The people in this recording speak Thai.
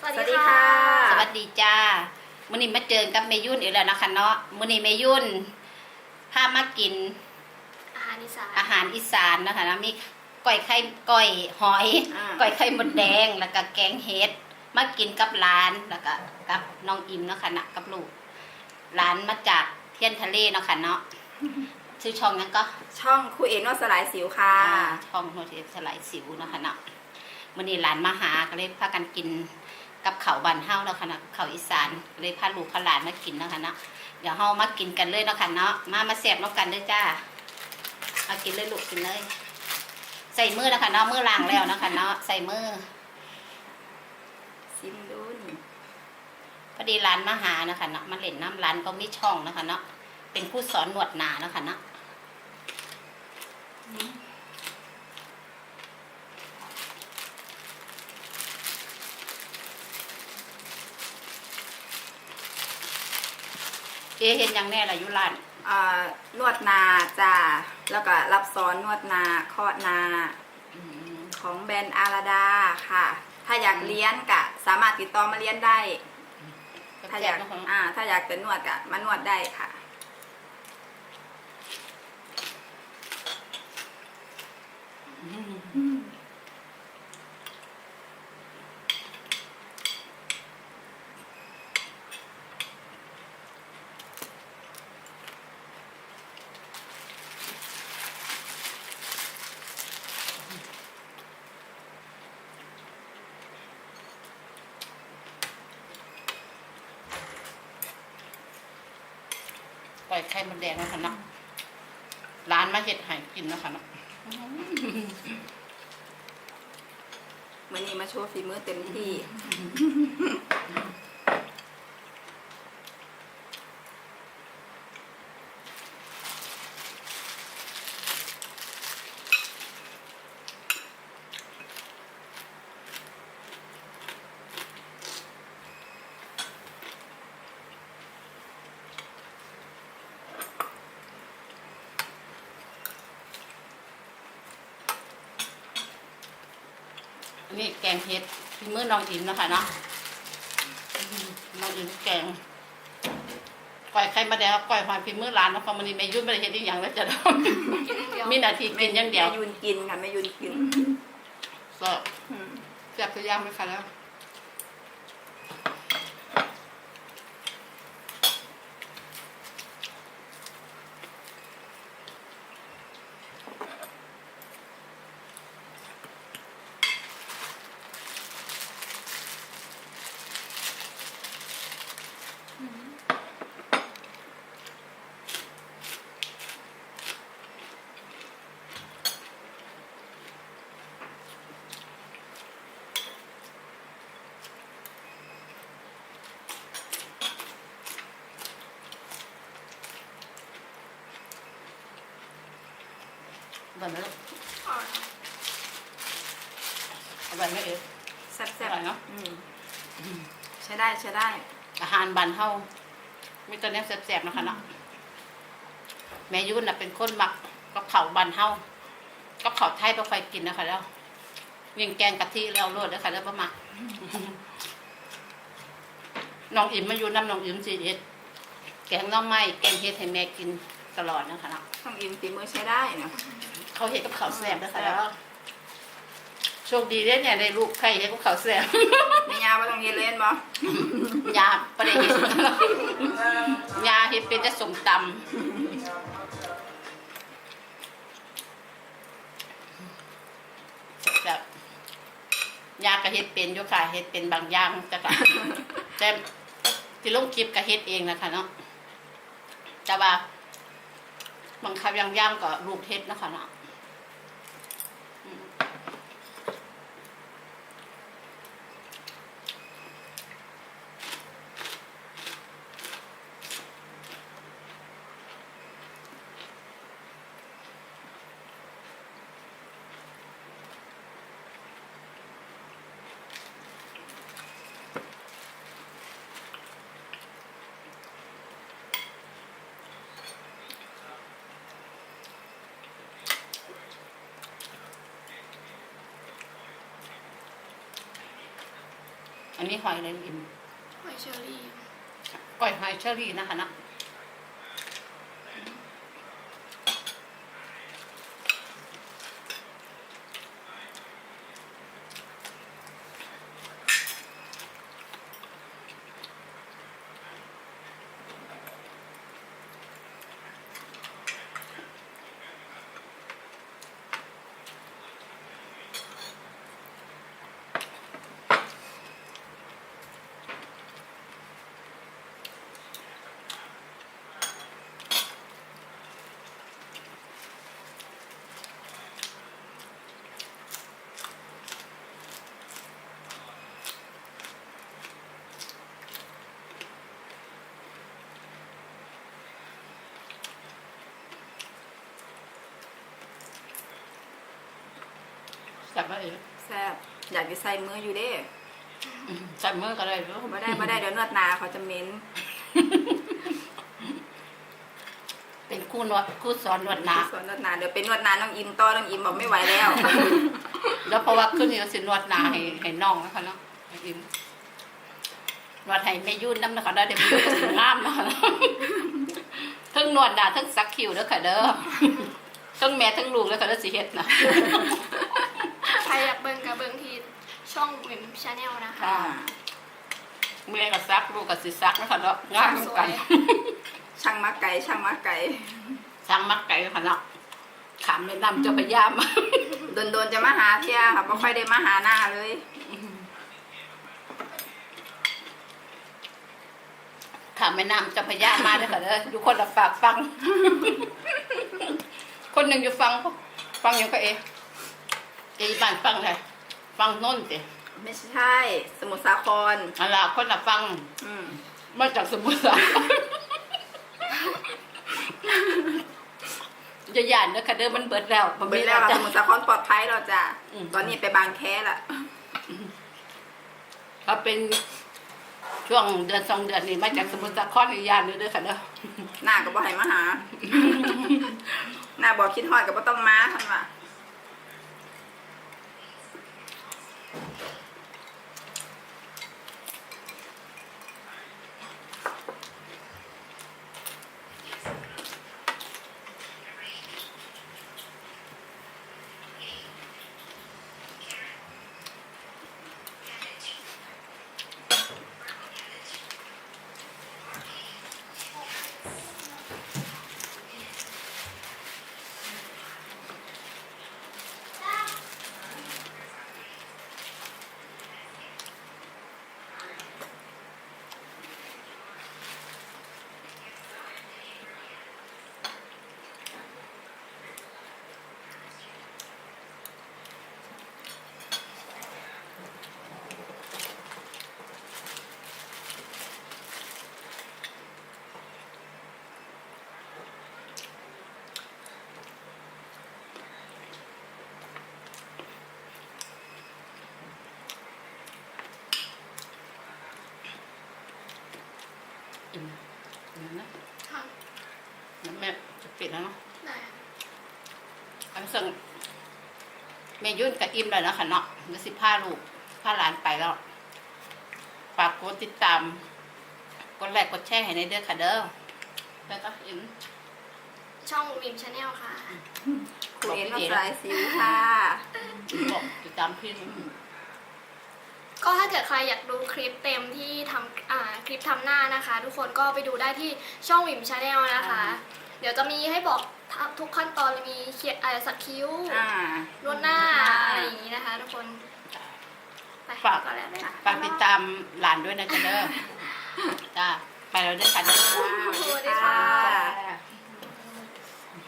สวัสดีค่ะ สวัสดีจ้ามื้อนี้มาเจอกับเมยุ่นอีกแล้วนะคะเนาะมื้อนี้เมยุ่นพามากิน อาหารอีสานอาหารอีสานนะคะนะมีก้อยไข่ก้อยหอยอ่า ก้อยไข่มดแดงแล้วก็แกงเห็ดมากินกับร้านแล้วก็กับน้องอิมเนาะค่ะนะกับลูกร้านมาจากเทียนทะเลเนาะค่ะเนาะชื่อช่องนั้นก็ ช่องครูเอนวดสลายสิวค่ะอ่าช่องโนเทสลายสิวเนาะคะเนาะมื้อนี้ร้านมาหาก็เลยพากันกิน กับเขาบ้านเฮาเนาะค่ะเนาะข้าอีสานเลยพาลูกพาหลานมากินเนาะค่ะเนาะเดี๋ยวเฮามากินกันเลยเนาะค่ะเนาะมามาแซ่บเนาะกันเด้อจ้ามากินเลยลูกกินเลย ใส่มือนะคะเนาะมือล้างแล้วนะคะเนาะใส่มือซิมดูนี่พอดีร้านมาหานะคะเนาะมาเล่นน้ำร้านก็มีช่องนะคะเนาะเป็นผู้สอนหนวดหนานะค่ะเนาะ เจ๊เห็นยังแน่ล่ะอยุร้านอ่านวดนาจ้าแล้วก็รับสอนนวดนาคลอดนาอืมของแบรนด์อาราดาค่ะ ถ้าอยากเลี้ยนกะสามารถติดต่อมาเลี้ยนได้ ถ้าอแซ่ยาบกๆเนาะค่ะเนาะอ่า ถ้าอยากจะนวดกะมานวดได้ค่ะ ปล่อยไข่มันแดงนะคะเนาะร้านมาเห็ดหายกินนะคะเนาะวันนี้มาโชว์ฝีมือเต็มที่ นนี้แกงเห็ดพี่มือน้องอิมนะคะเนาะอืมน้องอิมแกงก่อยไข่มาแดงกับก่อยหอยพี่มือร้านเนาะเพราะมันนี่ไม่ยุ่นไม่ได้เห็ดอีกอย่างแล้วจะเนาะกินอย่างเดียวมีหนาทีกินอย่างเดียวแม่ยุนกินค่ะแม่ยุนกินก็อืมแซ่บทุกอย่างเลยค่ะแล้ว แบบนี้อร่อยไหมเอ๋แซ่บอร่อยเนอะอืมใช้ได้ใช้ได้ อาหารบ้านเฮามีแตัวนี้แซ่บๆนะคะเนาะแม่ยุ่นน่ะเป็นคนมักกับเผาวบ้านเฮากับเผาวไทยบ่ค่อยกินนะคะแล้วยิ่งแกงกะทิแล้วโลดนะคะแล้วบ่มักน้องอิมมาอยู่น้ำน้องอิมสิเฮ็ดแกงหน้องไม้แกงเฮ็ดให้แม่กินตลอดนะคะเนาะ ต้องอินฝีมือใช้ได้นะ เขาเฮ็ดกับข้าวแซ่บนะคะแล้วโชคดีเด้อเนี่ยได้ลูกไข่เฮ็ดกับข้าวแซ่บแม่ยาว่าต้องเรียนเล่นบ่ยาประเดี๋ยวเห็นยาเห็ดเป็นจะสมตำแบบยากระเฮ็ดเป็นอยค่ะเฮ็ดเป็นบางอย่างจ้ะค่ะแต่ที่ลงคลิปก็เฮ็ดเองนะคะเนาะแต่ว่าบางครั้งย่างๆก็ลูกเฮ็ดนะคะเนาะ อันนี้หอยอะไรอิมหอยเชอรี่ ก้อยหอยเชอรี่นะคะเนาะ จับมาเองแซ่บอยากจะใส่มืออยู่เด้จับมือก็เลยรู้ไม่ได้ไม่ได้เดี๋ยวนวดนาเขาจะเหม็นเป็นคู่นวดคู่สอนนวดหนาส่วนนวดนาเดี๋ยวเป็นนวดนาน้องอิมต่อน้องอิมบอกไม่ไหวแล้ว แล้วเพราะว่าขึ้นนี่ก็สินวดหนาให้ให้น้องนะคะเนาะให้อิมนวดให้แม่ยุ่นน้ำนะคะได้เดี๋ยวแม่ยุ่นสิงามนะคะเนาะทั้งนวดหนาทั้งซักคิวเด้อค่ะเด้อทั้งแม่ทั้งลูกแล้วค่ะเด้อสิเฮ็ดนะ ใครอยากเบิ่งกับเบิ่งที่ ช่องวิมชาแนลนะคะ ค่ะแม่ก็ซักลูกก็สิซักนะคะเนาะงามเหมือนกันช่างมักไก่ช่างมักไก่สร้างมักไก่ค่ะเนาะขามแม่น้ำเจ้าพระยามาโดนๆจะมาหาเที่ยค่ะไม่ค่อยได้มาหาหน้าเลยขามแม่น้ำเจ้าพระยามาเด้อค่ะเด้ออยู่คนละฝากฟัง คนหนึ่งอยู่ฟังฟังอยู่ก็เอเอบ้านฟังเลย ฟังโน่นสิไม่ใช่ สมุทรสาครอะไรคนละฟัง อืมมาจากสมุทรสาครอย่าหยานเด้อค่ะเด้อมันเบิดแล้วมันเบิมีดแล้แล้ววจ้ะสมุทรสาครปลอดภัยเราจ้ะอืมตอนนี้ไปบางแคละถ้าเป็นช่วงเดือนสองเดือนนี่มาจากสมุทรสาครอีกอยานเด้อเด้อค่ะเด้อหน้าก็บ่ให้มาหา หน้าบอกคิดฮอดก็บ่ต้องมาท่านว่า อืมอืมนะค่ะแล้วแม่จะปิดแล้วเนาะได้อันส่งแม่ยุ่นกับอิมเลยนาะคะเนาะเดี๋ยวสิพาลูกพาหลานไปแล้วฝากกดติดตามกดไลค์กดแชร์ให้ในเด้อค่ะเด้อแล้วก็อิมช่องวิมชาแนลค่ะครูเอ็นน้องสายสิวค่ะอิมบอกติดตามพี่นะ ก็ถ้าเกิดใครอยากดูคลิปเต็มที่ทำอ่าคลิปทำหน้านะคะ ทุกคนก็ไปดูได้ที่ช่องวิมชาแนลนะคะ เดี๋ยวจะมีให้บอกทุกขั้นตอนเลยมีเขียนอะไรสักคิ้วอ่านวดหน้าอ่าอะไรอย่างนี้นะคะทุกคนไปฝากก่อนแล้วเลยค่ะฝากติดตามหลานด้วยนะจ๊ะเด้อจ้าไปแล้วเด้อค่ะเด้อสวัสดีค่ะ